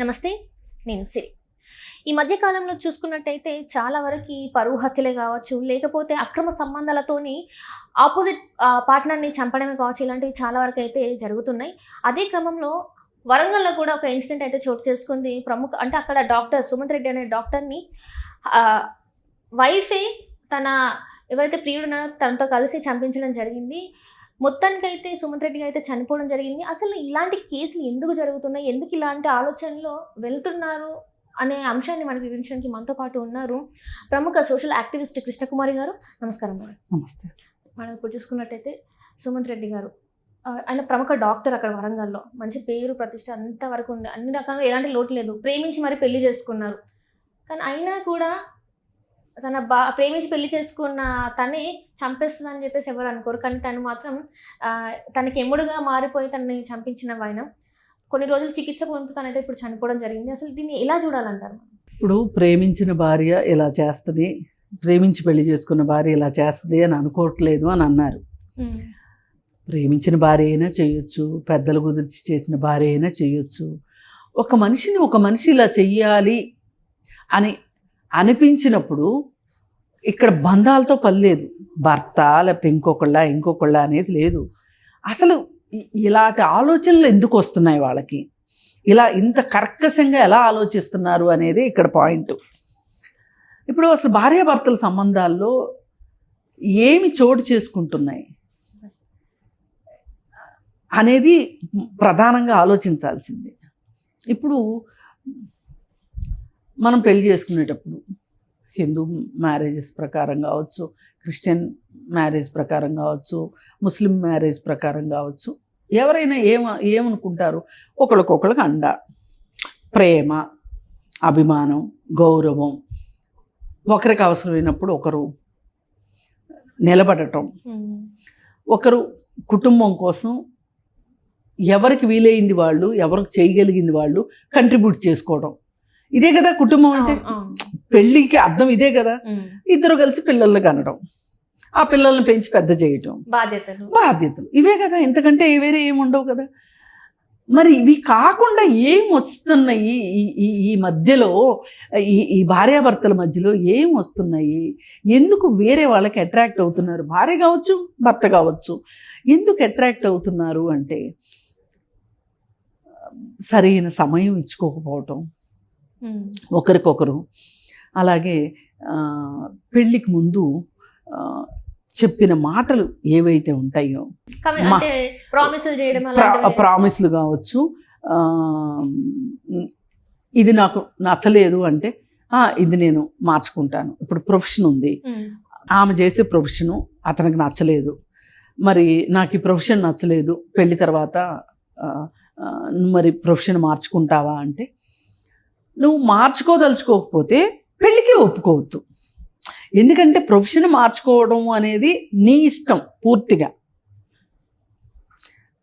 నమస్తే నేను సిరి. ఈ మధ్య కాలంలో చూసుకున్నట్టయితే చాలా వరకు పరువు హత్యలే కావచ్చు లేకపోతే అక్రమ సంబంధాలతోని ఆపోజిట్ పార్ట్నర్ని చంపడమే కావచ్చు ఇలాంటివి చాలా వరకు అయితే జరుగుతున్నాయి. అదే క్రమంలో వరంగల్లో కూడా ఒక ఇన్సిడెంట్ అయితే చోటు చేసుకుంది. ప్రముఖ అంటే అక్కడ డాక్టర్ సుమంత్ రెడ్డి అనే డాక్టర్ని వైఫే తన ఎవరైతే ప్రియుడు తనతో కలిసి చంపించడం జరిగింది. మొత్తానికైతే సుమంత్ రెడ్డి అయితే చనిపోవడం జరిగింది. అసలు ఇలాంటి కేసులు ఎందుకు జరుగుతున్నాయి? ఎందుకు ఇలాంటి ఆలోచనలో వెళ్తున్నారు అనే అంశాన్ని మనకి వివరించడానికి మనతో పాటు ఉన్నారు ప్రముఖ సోషల్ యాక్టివిస్ట్ కృష్ణకుమారి గారు. నమస్కారం మేడం. నమస్తే. మనం ఇప్పుడు చూసుకున్నట్టయితే సుమంత్ రెడ్డి గారు ఆయన ప్రముఖ డాక్టర్ అక్కడ వరంగల్లో. మంచి పేరు ప్రతిష్ట అంత వరకు ఉంది. అన్ని రకాలుగా ఎలాంటి లోటు లేదు. ప్రేమించి మరి పెళ్ళి చేసుకున్నారు. కానీ అయినా కూడా తన బా ప్రేమించి పెళ్ళి చేసుకున్న తనే చంపేస్తుందని చెప్పేసి ఎవరు అనుకోరు. కానీ తను మాత్రం తనకి ఎముడుగా మారిపోయి తనని చంపించిన ఆయన కొన్ని రోజులు చికిత్స పొందుతూ తనైతే ఇప్పుడు చనిపోవడం జరిగింది. అసలు దీన్ని ఎలా చూడాలంటారు? ఇప్పుడు ప్రేమించిన భార్య ఇలా చేస్తుంది? ప్రేమించి పెళ్ళి చేసుకున్న భార్య ఇలా చేస్తుంది అని అనుకోవట్లేదు అని అన్నారు. ప్రేమించిన భార్య అయినా చేయొచ్చు పెద్దలు కుదిర్చి చేసిన భార్య అయినా చేయొచ్చు. ఒక మనిషిని ఒక మనిషి ఇలా చెయ్యాలి అని అనిపించినప్పుడు ఇక్కడ బంధాలతో పని లేదు. భర్త లేకపోతే ఇంకొకళ్ళ ఇంకొకళ్ళ అనేది లేదు. అసలు ఇలాంటి ఆలోచనలు ఎందుకు వస్తున్నాయి వాళ్ళకి? ఇలా ఇంత కర్కశంగా ఎలా ఆలోచిస్తున్నారు అనేది ఇక్కడ పాయింట్. ఇప్పుడు అసలు భార్యాభర్తల సంబంధాల్లో ఏమి చోటు చేసుకుంటున్నాయి? అనేది ప్రధానంగా ఆలోచించాల్సింది. ఇప్పుడు మనం పెళ్ళి చేసుకునేటప్పుడు హిందూ మ్యారేజెస్ ప్రకారం కావచ్చు క్రిస్టియన్ మ్యారేజ్ ప్రకారం కావచ్చు ముస్లిం మ్యారేజ్ ప్రకారం కావచ్చు ఎవరైనా ఏమ ఏమనుకుంటారు? ఒకరికొకరికి అండ ప్రేమ అభిమానం గౌరవం ఒకరికి అవసరమైనప్పుడు ఒకరు నిలబడటం. ఒకరు కుటుంబం కోసం ఎవరికి వీలైంది వాళ్ళు ఎవరికి చేయగలిగింది వాళ్ళు కంట్రిబ్యూట్ చేసుకోవడం ఇదే కదా కుటుంబం అంటే? పెళ్ళికి అర్థం ఇదే కదా? ఇద్దరు కలిసి పిల్లల్ని కనడం ఆ పిల్లల్ని పెంచి పెద్ద చేయటం. బాధ్యతలు. బాధ్యతలు. ఇవే కదా ఇంతకంటే వేరే ఏమి ఉండవు కదా? మరి ఇవి కాకుండా ఏం వస్తున్నాయి? ఈ- ఈ ఈ మధ్యలో ఈ ఈ భార్యాభర్తల మధ్యలో ఏం వస్తున్నాయి? ఎందుకు వేరే వాళ్ళకి అట్రాక్ట్ అవుతున్నారు? భార్య కావచ్చు భర్త కావచ్చు. ఎందుకు అట్రాక్ట్ అవుతున్నారు అంటే సరైన సమయం ఇచ్చుకోకపోవటం. ఒకరికొకరు. అలాగే పెళ్ళికి ముందు చెప్పిన మాటలు ఏవైతే ఉంటాయో ప్రామిసులు కావచ్చు. ఇది నాకు నచ్చలేదు అంటే "ఆ, ఇది నేను మార్చుకుంటాను. ఇప్పుడు ప్రొఫెషన్ ఉంది. ఆమె చేసే ప్రొఫెషను అతనికి నచ్చలేదు. మరి నాకు ఈ ప్రొఫెషన్ నచ్చలేదు. పెళ్ళి తర్వాత మరి ప్రొఫెషన్ మార్చుకుంటావా అంటే నువ్వు మార్చుకోదలుచుకోకపోతే పెళ్ళికి ఒప్పుకోవద్దు. ఎందుకంటే ప్రొఫెషన్ మార్చుకోవడం అనేది నీ ఇష్టం పూర్తిగా.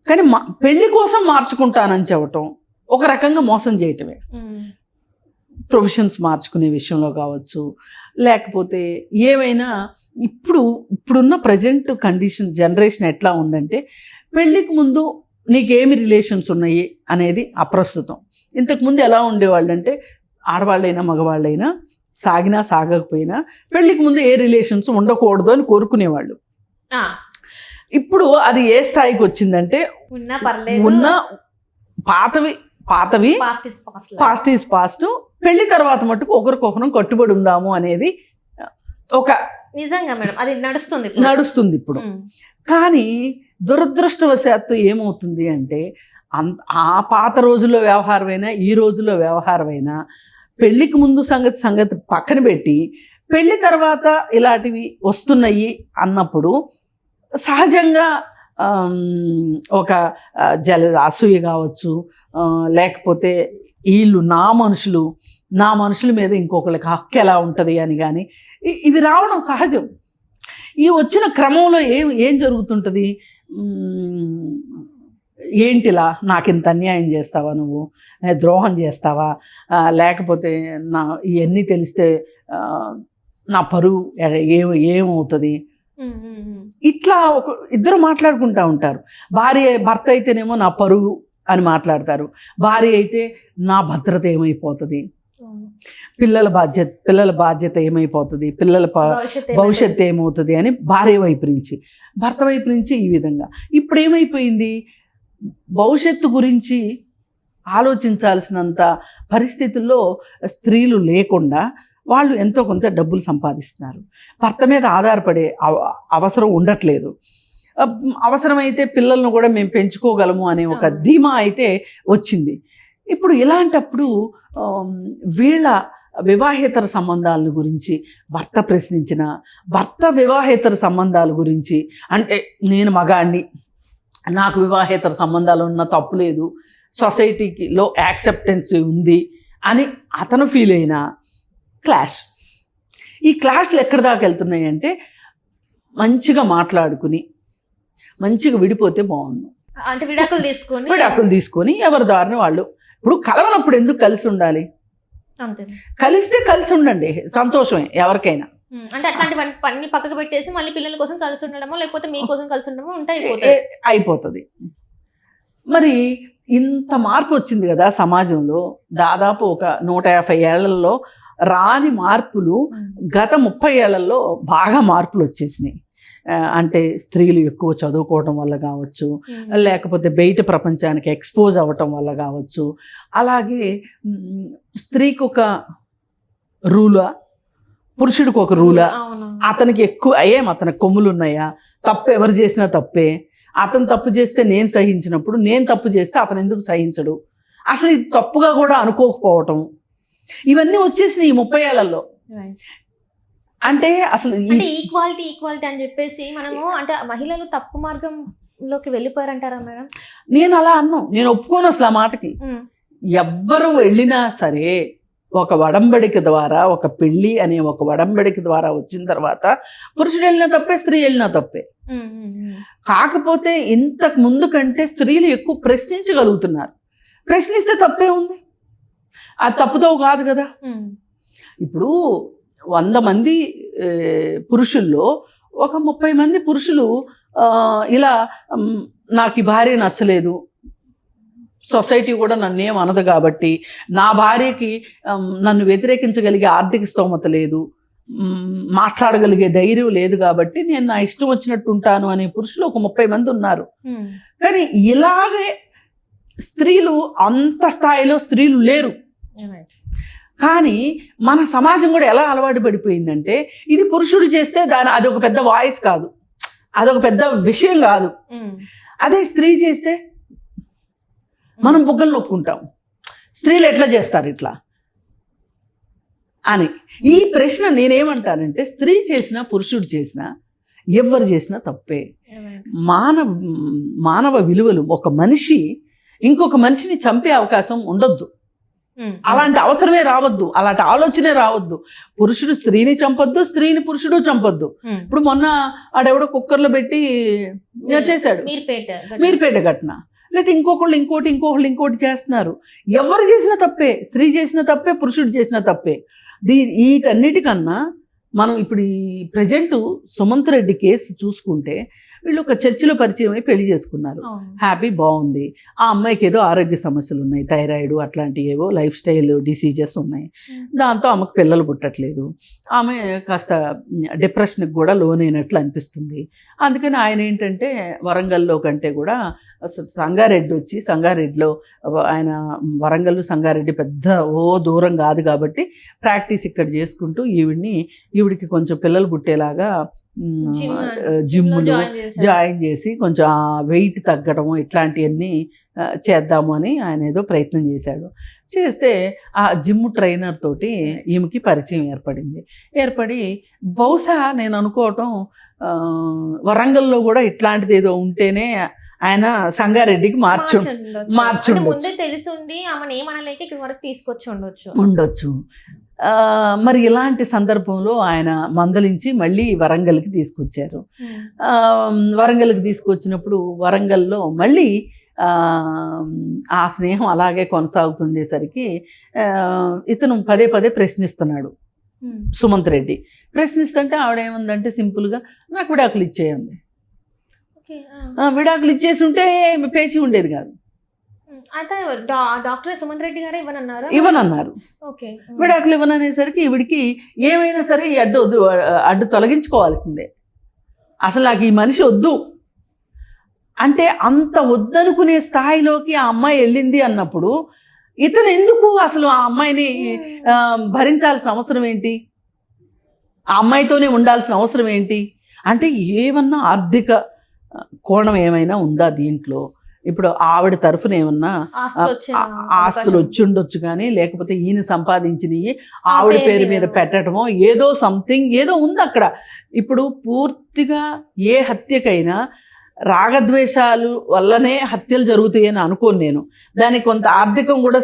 కానీ మా పెళ్ళి కోసం మార్చుకుంటానని చెప్పటం ఒక రకంగా మోసం చేయటమే. ప్రొఫెషన్స్ మార్చుకునే విషయంలో కావచ్చు లేకపోతే ఏవైనా ఇప్పుడు ఇప్పుడున్న ప్రజెంట్ కండిషన్ జనరేషన్ ఎట్లా ఉందంటే పెళ్ళికి ముందు నీకేమి రిలేషన్స్ ఉన్నాయి అనేది అప్రస్తుతం. ఇంతకుముందు ఎలా ఉండేవాళ్ళు అంటే ఆడవాళ్ళైనా మగవాళ్ళైనా సాగినా సాగకపోయినా పెళ్ళికి ముందు ఏ రిలేషన్స్ ఉండకూడదు అని కోరుకునేవాళ్ళు. ఇప్పుడు అది ఏ స్థాయికి వచ్చిందంటే ఉన్నా పాతవి పాతవి పాస్ట్ ఈజ్ పాస్ట్ పెళ్ళి తర్వాత మటుకు ఒకరికొకరం కట్టుబడి ఉందాము అనేది ఒక నిజంగా మేడం అది నడుస్తుంది ఇప్పుడు. నడుస్తుంది ఇప్పుడు. కానీ దురదృష్టవశాత్తు ఏమవుతుంది అంటే అంత ఆ పాత రోజుల్లో వ్యవహారమైనా ఈ రోజుల్లో వ్యవహారమైనా పెళ్ళికి ముందు సంగతి సంగతి పక్కన పెట్టి పెళ్ళి తర్వాత ఇలాంటివి వస్తున్నాయి అన్నప్పుడు సహజంగా ఒక జల అసూయ కావచ్చు లేకపోతే వీళ్ళు నా మనుషులు నా మనుషుల మీద ఇంకొకరికి హక్కు ఎలా ఉంటుంది అని కానీ ఇవి రావడం సహజం. ఈ వచ్చిన క్రమంలో ఏం ఏం జరుగుతుంటుంది? ఏంటిలా? నాకు ఇంత అన్యాయం చేస్తావా నువ్వు? ద్రోహం చేస్తావా? లేకపోతే నా ఇవన్నీ తెలిస్తే నా పరువు ఏం ఏమవుతుంది. ఇట్లా ఒక ఇద్దరు మాట్లాడుకుంటా ఉంటారు. భార్య భర్త అయితేనేమో నా పరువు అని మాట్లాడతారు. భార్య అయితే నా భద్రత ఏమైపోతుంది. పిల్లల బాధ్యత పిల్లల బాధ్యత ఏమైపోతుంది? పిల్లల ప- భవిష్యత్తు ఏమవుతుంది అని భార్య వైపు నుంచి భర్త వైపు నుంచి ఈ విధంగా. ఇప్పుడు ఏమైపోయింది భవిష్యత్తు గురించి ఆలోచించాల్సినంత పరిస్థితుల్లో స్త్రీలు లేకుండా వాళ్ళు ఎంతో కొంత డబ్బులు సంపాదిస్తున్నారు. భర్త మీద ఆధారపడే అవ- అవసరం ఉండట్లేదు. అవసరమైతే పిల్లలను కూడా మేము పెంచుకోగలము అనే ఒక. ధీమా అయితే వచ్చింది. ఇప్పుడు ఇలాంటప్పుడు వీళ్ళ వివాహేతర సంబంధాల గురించి భర్త ప్రశ్నించిన భర్త వివాహేతర సంబంధాల గురించి అంటే నేను మగాడిని నాకు వివాహేతర సంబంధాలు ఉన్న తప్పు లేదు సొసైటీలో యాక్సెప్టెన్స్ ఉంది అని అతను ఫీల్ అయిన క్లాష్. ఈ క్లాష్లు ఎక్కడి దాకా వెళ్తున్నాయి అంటే మంచిగా మాట్లాడుకుని మంచిగా విడిపోతే బాగుండు. అంటే విడాకులు తీసుకొని విడాకులు తీసుకొని ఎవరి దారిని వాళ్ళు ఇప్పుడు కలవనప్పుడు ఎందుకు కలిసి ఉండాలి? అంతే. కలిస్తే కలిసి ఉండండి సంతోషమే ఎవరికైనా. అంటే అట్లాంటి పని పక్కకు పెట్టేసి మళ్ళీ పిల్లల కోసం కలిసి ఉండడమో లేకపోతే మీ కోసం కలిసి ఉండడమో ఉంటే ఏ- అయిపోతుంది. మరి ఇంత మార్పు వచ్చింది కదా సమాజంలో దాదాపు ఒక నూట యాభై ఏళ్ళలో రాని మార్పులు గత ముప్పై ఏళ్ళలో బాగా మార్పులు వచ్చేసినాయి. అంటే స్త్రీలు ఎక్కువ చదువుకోవటం వల్ల కావచ్చు. లేకపోతే బయట ప్రపంచానికి ఎక్స్పోజ్ అవ్వటం వల్ల కావచ్చు. అలాగే స్త్రీకి ఒక రూలా పురుషుడికి ఒక రూలా. అతనికి ఎక్కువ ఏం అతనికి కొమ్ములు ఉన్నాయా? తప్పు ఎవరు చేసినా తప్పే. అతను తప్పు చేస్తే నేను సహించినప్పుడు నేను తప్పు చేస్తే అతను ఎందుకు సహించడు? అసలు ఇది తప్పుగా కూడా అనుకోకపోవటం. ఇవన్నీ వచ్చేసినాయి ఈ ముప్పై ఏళ్ళలో. Right. అంటే అసలు అంటే ఈక్వాలిటీ ఈక్వాలిటీ అని చెప్పేసి మనము అంటే మహిళలు తప్పు మార్గంలోకి వెళ్ళిపోయారంటారా మేడం? నేను అలా అన్నాను నేను ఒప్పుకోను అసలు ఆ మాటకి. ఎవ్వరు వెళ్ళినా సరే ఒక వడంబడిక ద్వారా ఒక పెళ్ళి అనే ఒక వడంబడిక ద్వారా వచ్చిన తర్వాత పురుషుడు వెళ్ళినా తప్పే స్త్రీ వెళ్ళినా తప్పే. కాకపోతే ఇంతకు ముందు కంటే స్త్రీలు ఎక్కువ ప్రశ్నించగలుగుతున్నారు. ప్రశ్నిస్తే తప్పే ఉంది. అది తప్పుతో కాదు కదా. ఇప్పుడు వంద మంది పురుషుల్లో ఒక ముప్పై మంది పురుషులు ఇలా నాకు ఈ భార్య నచ్చలేదు సొసైటీ కూడా నన్ను ఏం అనదు కాబట్టి నా భార్యకి నన్ను వ్యతిరేకించగలిగే ఆర్థిక స్తోమత లేదు మాట్లాడగలిగే ధైర్యం లేదు కాబట్టి నేను నా ఇష్టం వచ్చినట్టు ఉంటాను అనే పురుషులు ఒక ముప్పై మంది ఉన్నారు. కానీ ఇలాగే స్త్రీలు అంత స్థాయిలో స్త్రీలు లేరు. కానీ మన సమాజం కూడా ఎలా అలవాటు పడిపోయిందంటే ఇది పురుషుడు చేస్తే దాని అదొక పెద్ద వాయిస్ కాదు అదొక పెద్ద విషయం కాదు. అదే స్త్రీ చేస్తే మనం బుగ్గలు నొక్కుంటాం స్త్రీలు ఎట్లా చేస్తారు ఇట్లా అని ఈ ప్రశ్న నేనేమంటానంటే స్త్రీ చేసినా పురుషుడు చేసినా ఎవరు చేసినా తప్పే. మానవ మానవ విలువలు ఒక మనిషి ఇంకొక మనిషిని చంపే అవకాశం ఉండొద్దు. అలాంటి అవసరమే రావద్దు. అలాంటి ఆలోచనే రావద్దు. పురుషుడు స్త్రీని చంపొద్దు స్త్రీని పురుషుడు చంపొద్దు. ఇప్పుడు మొన్న ఆడెవడో కుక్కర్లో పెట్టి చేశాడు. మీర్పేట మీరుపేట ఘటన. లేకపోతే ఇంకొకళ్ళు ఇంకోటి ఇంకొకళ్ళు ఇంకోటి చేస్తున్నారు. ఎవరు చేసినా తప్పే? స్త్రీ చేసిన తప్పే పురుషుడు చేసిన తప్పే. దీ వీటన్నిటికన్నా మనం ఇప్పుడు ఈ ప్రజెంట్ సుమంత్ రెడ్డి కేసు చూసుకుంటే వీళ్ళు ఒక చర్చిలో పరిచయం అయి పెళ్ళి చేసుకున్నారు. హ్యాపీ బాగుంది. ఆ అమ్మాయికి ఏదో ఆరోగ్య సమస్యలు ఉన్నాయి. థైరాయిడ్ అట్లాంటివి ఏవో లైఫ్ స్టైల్ డిసీజెస్ ఉన్నాయి. దాంతో ఆమెకు పిల్లలు పుట్టట్లేదు. ఆమె కాస్త డిప్రెషన్కి కూడా లోన్ అయినట్లు అనిపిస్తుంది. అందుకని ఆయన ఏంటంటే వరంగల్లో కంటే కూడా అసలు సంగారెడ్డి వచ్చి సంగారెడ్డిలో ఆయన వరంగల్ సంగారెడ్డి పెద్ద ఓ దూరం కాదు కాబట్టి ప్రాక్టీస్ ఇక్కడ చేసుకుంటూ ఈవిడ్ని ఈవిడికి కొంచెం పిల్లలు పుట్టేలాగా జిమ్ములు జాయిన్ చేసి కొంచెం వెయిట్ తగ్గడం ఇట్లాంటివన్నీ చేద్దాము అని ఆయన ఏదో ప్రయత్నం చేశాడు. చేస్తే ఆ జిమ్ ట్రైనర్ తోటి ఈమెకి పరిచయం ఏర్పడింది. ఏర్పడి బహుశా నేను అనుకోవటం వరంగల్లో కూడా ఇట్లాంటిది ఏదో ఉంటేనే ఆయన సంగారెడ్డికి మార్చు మార్చుండొచ్చు. మార్చి. ముందే తెలిసి ఉండి ఆమెను ఏమనలేక ఇక్కడ వరకు తీసుకొచ్చి ఉండొచ్చు. మరి ఇలాంటి సందర్భంలో ఆయన మందలించి మళ్ళీ వరంగల్కి తీసుకొచ్చారు. ఆ, వరంగల్కి తీసుకొచ్చినప్పుడు వరంగల్లో మళ్ళీ ఆ, స్నేహం అలాగే కొనసాగుతుండేసరికి ఇతను పదే పదే ప్రశ్నిస్తున్నాడు ఉమ్. సుమంత్ రెడ్డి ప్రశ్నిస్తుంటే ఆవిడ ఏముందంటే సింపుల్గా నాకు విడాకులు ఇచ్చేయండి. ఆ, విడాకులు ఇచ్చేసి ఉంటే పేచి ఉండేది కాదు. అయితే డాక్టర్ సుమంత్ రెడ్డి గారే ఇవ్వనన్నారా? ఇవ్వనన్నారు. ఓకే. విడాకులు ఇవ్వననేసరికి ఈవిడికి ఏమైనా సరే ఈ అడ్డు వద్దు అడ్డు తొలగించుకోవాల్సిందే. అసలు నాకు ఈ మనిషి వద్దు. అంటే అంత వద్దనుకునే స్థాయిలోకి ఆ అమ్మాయి వెళ్ళింది అన్నప్పుడు ఇతను ఎందుకు అసలు ఆ అమ్మాయిని భరించాల్సిన అవసరం ఏంటి? ఆ అమ్మాయితోనే ఉండాల్సిన అవసరం ఏంటి? అంటే ఏమన్నా ఆర్థిక కోణం ఏమైనా ఉందా దీంట్లో? ఇప్పుడు ఆవిడ తరఫున ఏమన్నా ఆస్తులు వచ్చిన ఆ- ఆస్తులు వచ్చి ఉండొచ్చు కానీ లేకపోతే ఈయన సంపాదించినవి ఆవిడ పేరు మీద. పెట్టడమో ఏదో సంథింగ్ ఏదో ఉంది అక్కడ. ఇప్పుడు పూర్తిగా ఏ హత్యకైనా రాగద్వేషాలు వల్లనే హత్యలు జరుగుతాయని అనుకోను నేను. దానికి కొంత ఆర్థికం కూడా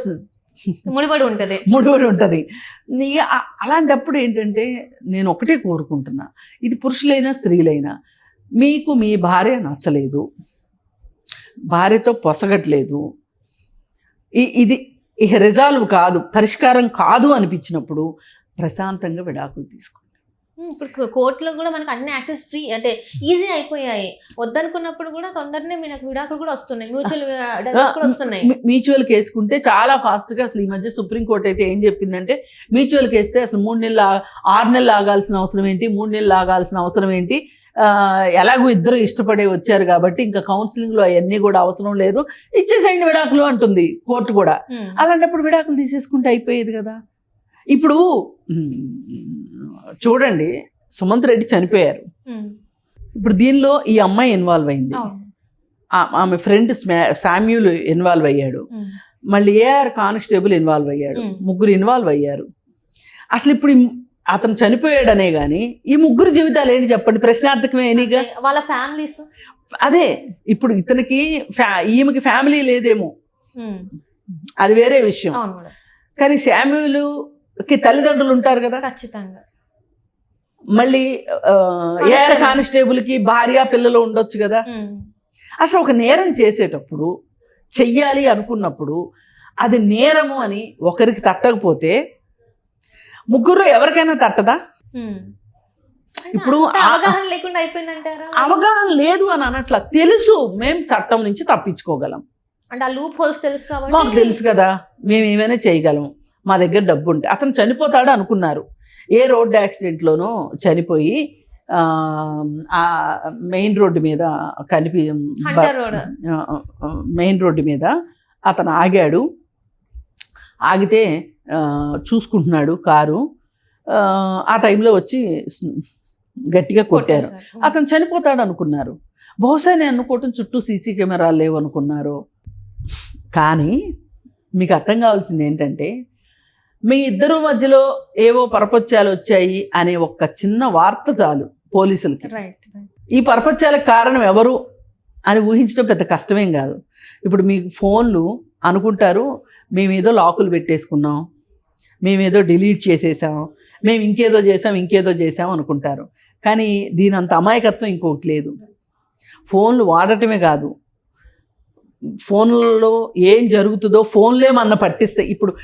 ముడిపడి ఉంటది. ముడిపడి ఉంటుంది. నీ అలాంటప్పుడు ఏంటంటే నేను ఒకటే కోరుకుంటున్నా. ఇది పురుషులైనా స్త్రీలైనా మీకు మీ భార్య నచ్చలేదు. భార్యతో పొసగట్లేదు. ఇది ఇక రిజాల్వ్ కాదు పరిష్కారం కాదు అనిపించినప్పుడు ప్రశాంతంగా విడాకులు తీసుకోండి ఇప్పుడు కోర్టులో కూడా మనకు అన్ని యాక్సెస్ ఫ్రీ అంటే ఈజీ అయిపోయాయి. వద్దనుకున్నప్పుడు కూడా తొందరనే మనకు విడాకులు కూడా వస్తున్నాయి. మ్యూచువల్ కూడా వస్తున్నాయి. మ్యూచువల్ కేసుకుంటే చాలా ఫాస్ట్గా అసలు ఈ మధ్య సుప్రీంకోర్టు అయితే ఏం చెప్పిందంటే మ్యూచువల్ కేస్తే అసలు మూడు నెలలు ఆరు నెలలు ఆగాల్సిన అవసరం ఏంటి? మూడు నెలలు ఆగాల్సిన అవసరం ఏంటి? ఎలాగో ఇద్దరు ఇష్టపడే వచ్చారు కాబట్టి ఇంకా కౌన్సిలింగ్లో అవన్నీ కూడా అవసరం లేదు. ఇచ్చేసేయండి విడాకులు అంటుంది కోర్టు కూడా. అలాంటప్పుడు విడాకులు తీసేసుకుంటే అయిపోయేది కదా. ఇప్పుడు చూడండి సుమంత్ రెడ్డి చనిపోయారు. ఇప్పుడు దీనిలో ఈ అమ్మాయి ఇన్వాల్వ్ అయింది. ఆమె ఫ్రెండ్ శామ్యూల్ ఇన్వాల్వ్ అయ్యాడు. మళ్ళీ ఏఆర్ కానిస్టేబుల్ ఇన్వాల్వ్ అయ్యాడు. ముగ్గురు ఇన్వాల్వ్ అయ్యారు. అసలు ఇప్పుడు అతను చనిపోయాడనే కానీ ఈ ముగ్గురు జీవితాలు ఏంటి చెప్పండి? ప్రశ్నార్థకమే ఎనిగా వాళ్ళ ఫ్యామిలీస్. అదే ఇప్పుడు ఇతనికి ఫ్యా ఈమెకి ఫ్యామిలీ లేదేమో. అది వేరే విషయం. కానీ శామ్యూల్కి తల్లిదండ్రులు ఉంటారు కదా? ఖచ్చితంగా. మళ్ళీ ఏఆర్ కానిస్టేబుల్కి భార్య పిల్లలు ఉండొచ్చు కదా? అసలు ఒక నేరం చేసేటప్పుడు చెయ్యాలి అనుకున్నప్పుడు అది నేరము అని ఒకరికి తట్టకపోతే ముగ్గురు ఎవరికైనా తట్టదా. ఇప్పుడు అవగాహన లేకుండా అయిపోయిందంటారా? అవగాహన లేదు అని అనట్ల తెలుసు మేము చట్టం నుంచి తప్పించుకోగలం. అంటే ఆ లూప్ హోల్స్ తెలుసు మాకు తెలుసు కదా మేము ఏమైనా చేయగలం మా దగ్గర డబ్బు ఉంటే అతను చనిపోతాడు అనుకున్నారు. ఏ రోడ్డు యాక్సిడెంట్లోనో చనిపోయి మెయిన్ రోడ్డు మీద కనిపి మెయిన్ రోడ్డు మీద అతను ఆగాడు. ఆగితే చూసుకుంటున్నాడు కారు. ఆ, టైంలో వచ్చి గట్టిగా కొట్టారు. అతను చనిపోతాడు అనుకున్నారు. బహుశా నేను అనుకోవటం చుట్టూ సీసీ కెమెరాలు లేవు అనుకున్నారు. కానీ మీకు అర్థం కావాల్సింది ఏంటంటే మీ ఇద్దరు మధ్యలో ఏవో పరపత్యాలు వచ్చాయి అనే ఒక్క చిన్న వార్త చాలు పోలీసులకి. ఈ పరపత్యాలకు కారణం ఎవరు అని ఊహించడం పెద్ద కష్టమేం కాదు. ఇప్పుడు మీ ఫోన్లు అనుకుంటారు మేమేదో లాకులు పెట్టేసుకున్నాం మేమేదో డిలీట్ చేసేసాం మేము ఇంకేదో చేసాం ఇంకేదో చేసాం అనుకుంటారు. కానీ దీని అంత అమాయకత్వం ఇంకొకటి లేదు. ఫోన్లు వాడటమే కాదు ఫోన్లలో ఏం జరుగుతుందో ఫోన్లే మన పట్టిస్తాయి ఇప్పుడు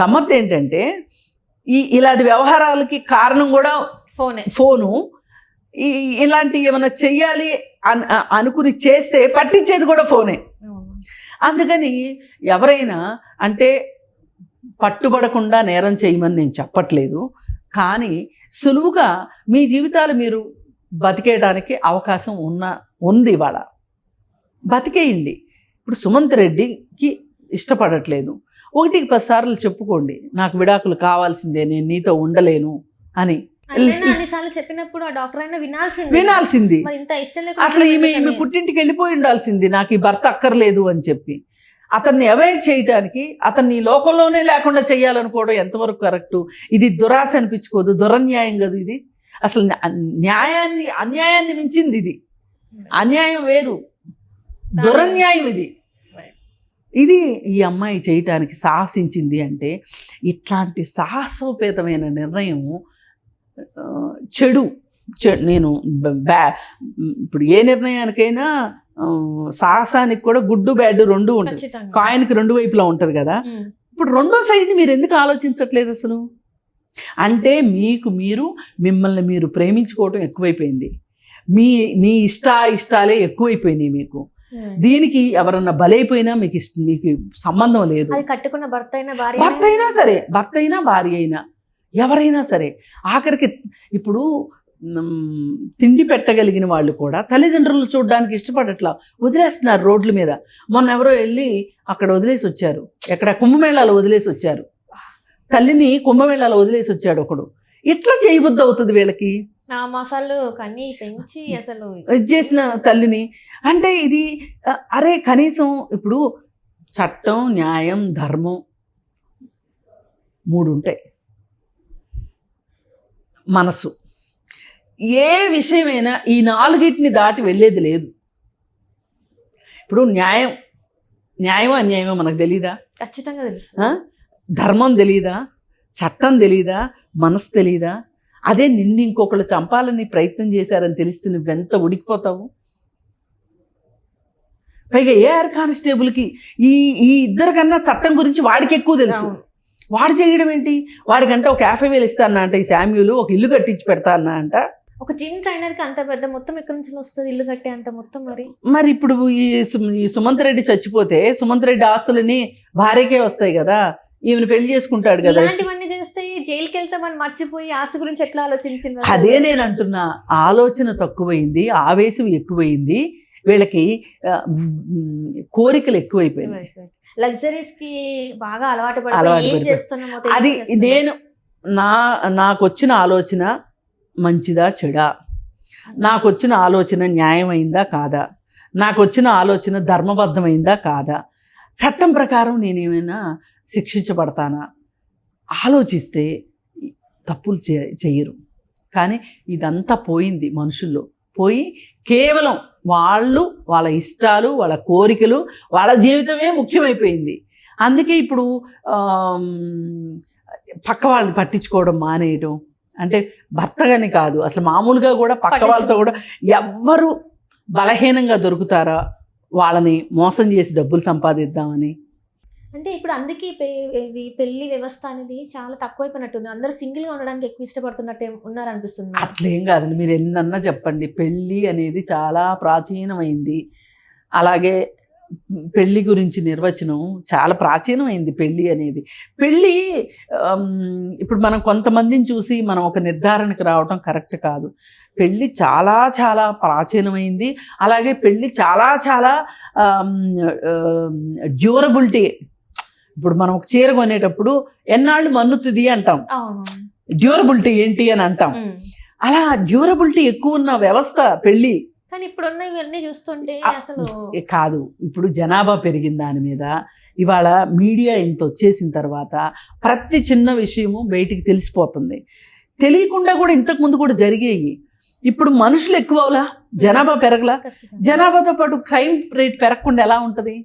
గమ్మత్ ఏంటంటే ఈ ఇలాంటి వ్యవహారాలకి కారణం కూడా ఫోనే. ఫోను. ఈ ఇలాంటి ఏమైనా చెయ్యాలి అనుకుని చేస్తే పట్టించేది కూడా ఫోనే. అందుకని ఎవరైనా అంటే పట్టుబడకుండా నేరం చేయమని నేను చెప్పట్లేదు. కానీ సులువుగా మీ జీవితాలు మీరు బతికేయడానికి అవకాశం ఉన్న ఉంది ఇవాళ. బతికేయండి. ఇప్పుడు సుమంత్ రెడ్డికి ఇష్టపడట్లేదు. ఒకటికి పదిసార్లు చెప్పుకోండి నాకు విడాకులు కావాల్సిందే నేను నీతో ఉండలేను అని. చెప్పినప్పుడు ఆ డాక్టర్ అయినా వినాల్సింది. వినాల్సింది. అసలు ఈమె ఈమె? పుట్టింటికి వెళ్ళిపోయి ఉండాల్సింది నాకు ఈ భర్త అక్కర్లేదు అని చెప్పి. అతన్ని అవాయిడ్ చేయటానికి అతన్ని ఈ లోకంలోనే లేకుండా చేయాలనుకోవడం ఎంతవరకు కరెక్ట్? ఇది దురాశ అనిపించుకోదు దురన్యాయం కదా ఇది. అసలు న్యా- న్యాయాన్ని అన్యాయాన్ని మించింది ఇది. అన్యాయం వేరు. దురన్యాయం ఇది. ఇది ఈ అమ్మాయి చేయటానికి సాహసించింది అంటే ఇట్లాంటి సాహసోపేతమైన నిర్ణయం చెడు నేను బ్యా ఇప్పుడు ఏ నిర్ణయానికైనా సాహసానికి కూడా గుడ్డు బ్యాడ్ రెండు ఉంటుంది కాయిన్కి రెండు వైపులా ఉంటుంది కదా. ఇప్పుడు రెండో సైడ్ని మీరు ఎందుకు ఆలోచించట్లేదు అసలు? అంటే మీకు మీరు మిమ్మల్ని మీరు ప్రేమించుకోవటం ఎక్కువైపోయింది. మీ మీ ఇష్ట ఇష్టాలే ఎక్కువైపోయినాయి మీకు. దీనికి ఎవరన్నా బలైపోయినా మీకు ఇష్టం మీకు సంబంధం లేదు. కట్టుకున్న భర్త అయిన భర్త అయినా సరే భర్త అయినా భార్య అయినా ఎవరైనా సరే ఆఖరికి ఇప్పుడు తిండి పెట్టగలిగిన వాళ్ళు కూడా తల్లిదండ్రులు చూడడానికి ఇష్టపడట్లా వదిలేస్తున్నారు రోడ్ల మీద. మొన్న ఎవరో వెళ్ళి అక్కడ వదిలేసి వచ్చారు. ఎక్కడ కుంభమేళాలో వదిలేసి వచ్చారు. తల్లిని కుంభమేళాలో వదిలేసి వచ్చాడు ఒకడు. ఇట్లా చేయబుద్ధి అవుతుంది వీళ్ళకి? నా మాసాలు కన్నీ పెంచి అసలు చేసిన తల్లిని. అంటే ఇది అరే కనీసం ఇప్పుడు చట్టం న్యాయం ధర్మం మూడు ఉంటాయి. మనసు. ఏ విషయమైనా ఈ నాలుగిటిని దాటి వెళ్ళేది లేదు. ఇప్పుడు న్యాయం. న్యాయం అన్యాయమో మనకు తెలీదా? ఖచ్చితంగా తెలుసు? ధర్మం తెలీదా? చట్టం తెలీదా? మనసు తెలీదా? అదే నిన్ను ఇంకొకళ్ళు చంపాలని ప్రయత్నం చేశారని తెలిస్తే నువ్వెంత ఉడికిపోతావు? పైగా ఏఆర్ కానిస్టేబుల్కి ఈ ఈ ఇద్దరు కన్నా చట్టం గురించి వాడికి ఎక్కువ తెలుసు. వాడు చేయడం ఏంటి? వాడికంటే ఒక యాభై వేలు ఇస్తానా అంట ఈ శామ్యులు ఒక ఇల్లు కట్టించి పెడతా అన్నా అంట. ఒక జీన్స్ అయినకి అంత పెద్ద మొత్తం ఎక్కడి నుంచి వస్తుంది ఇల్లు కట్టే అంత మొత్తం మరి? మరి ఇప్పుడు ఈ సుమంత్ రెడ్డి చచ్చిపోతే సుమంత్ రెడ్డి ఆస్తులని భార్యకే వస్తాయి కదా. ఈమెను పెళ్ళి చేసుకుంటాడు కదా. జైలుకి వెళ్తే మనం మర్చిపోయి ఆస్తి గురించి ఎట్లా ఆలోచించింది అదే నేను అంటున్నా ఆలోచన తక్కువైంది ఆవేశం ఎక్కువైంది వీళ్ళకి కోరికలు ఎక్కువైపోయినాయి. లగ్జరీస్కి బాగా అలవాటు అలవాటు అది. నేను నా నాకు వచ్చిన ఆలోచన మంచిదా చెడా? నాకు వచ్చిన ఆలోచన న్యాయమైందా కాదా? నాకు వచ్చిన ఆలోచన ధర్మబద్ధమైందా కాదా? చట్టం ప్రకారం నేనేమైనా శిక్షించబడతానా? ఆలోచిస్తే తప్పులు చే చెయ్యరు. కానీ ఇదంతా పోయింది మనుషుల్లో. పోయి కేవలం వాళ్ళు వాళ్ళ ఇష్టాలు వాళ్ళ కోరికలు వాళ్ళ జీవితమే ముఖ్యమైపోయింది. అందుకే ఇప్పుడు పక్క వాళ్ళని పట్టించుకోవడం మానేయడం అంటే భర్తగాని కాదు అసలు మామూలుగా కూడా పక్క వాళ్ళతో కూడా ఎవ్వరు బలహీనంగా దొరుకుతారా? వాళ్ళని మోసం చేసి డబ్బులు సంపాదిద్దామని. అంటే ఇప్పుడు అందుకే పె- ఇది పెళ్ళి వ్యవస్థ అనేది చాలా తక్కువైపోయినట్టుంది. అందరూ సింగిల్గా ఉండడానికి ఎక్కువ ఇష్టపడుతున్నట్టు ఉన్నారు అనిపిస్తుంది అట్లేం కాదండి. మీరు ఎన్నన్నా చెప్పండి. పెళ్ళి అనేది చాలా ప్రాచీనమైంది. అలాగే పెళ్ళి గురించి నిర్వచనం చాలా ప్రాచీనమైంది పెళ్ళి అనేది. పెళ్ళి ఇప్పుడు మనం కొంతమందిని చూసి మనం ఒక నిర్ధారణకు రావటం కరెక్ట్ కాదు. పెళ్ళి చాలా చాలా ప్రాచీనమైంది. అలాగే పెళ్ళి చాలా చాలా డ్యూరబిలిటీ ఇప్పుడు మనం ఒక చీర కొనేటప్పుడు ఎన్నాళ్ళు మన్నుతుంది అంటాం. డ్యూరబిలిటీ ఏంటి అని అంటాం. అలా డ్యూరబిలిటీ ఎక్కువ ఉన్న వ్యవస్థ పెళ్ళి. కానీ ఇప్పుడున్న ఇవన్నీ చూస్తుంటే అసలు ఏ కాదు. ఇప్పుడు జనాభా పెరిగిన దాని మీద ఇవాళ మీడియా ఇంత వచ్చేసిన తర్వాత ప్రతి చిన్న విషయము బయటికి తెలిసిపోతుంది. తెలియకుండా కూడా ఇంతకు ముందు కూడా జరిగేవి ఇప్పుడు మనుషులు ఎక్కువ అవలా? జనాభా పెరగలా. జనాభాతో పాటు క్రైమ్ రేట్ పెరగకుండా ఎలా ఉంటుంది.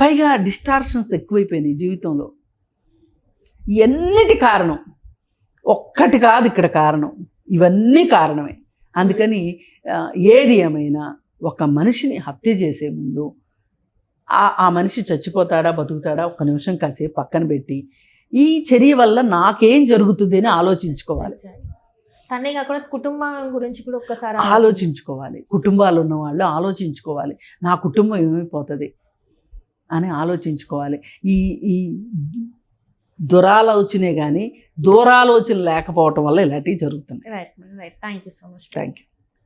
పైగా డిస్టార్షన్స్ ఎక్కువైపోయినాయి జీవితంలో. ఎన్నిటి కారణం? ఒక్కటి కాదు ఇక్కడ కారణం. ఇవన్నీ కారణమే. అందుకని ఏది ఏమైనా ఒక మనిషిని హత్య చేసే ముందు ఆ ఆ మనిషి చచ్చిపోతాడా బతుకుతాడా ఒక్క నిమిషం కాసేపు పక్కన పెట్టి ఈ చర్య వల్ల నాకేం జరుగుతుంది అని ఆలోచించుకోవాలి. తనే కాకుండా కుటుంబం గురించి కూడా ఒక్కసారి ఆలోచించుకోవాలి. కుటుంబాలు ఉన్న వాళ్ళు ఆలోచించుకోవాలి. నా కుటుంబం ఏమైపోతుంది? అని ఆలోచించుకోవాలి. ఈ ఈ దురాలోచనే కానీ దూరాలోచన లేకపోవటం వల్ల ఇలాంటివి జరుగుతున్నాయి. Right right thank you so much thank you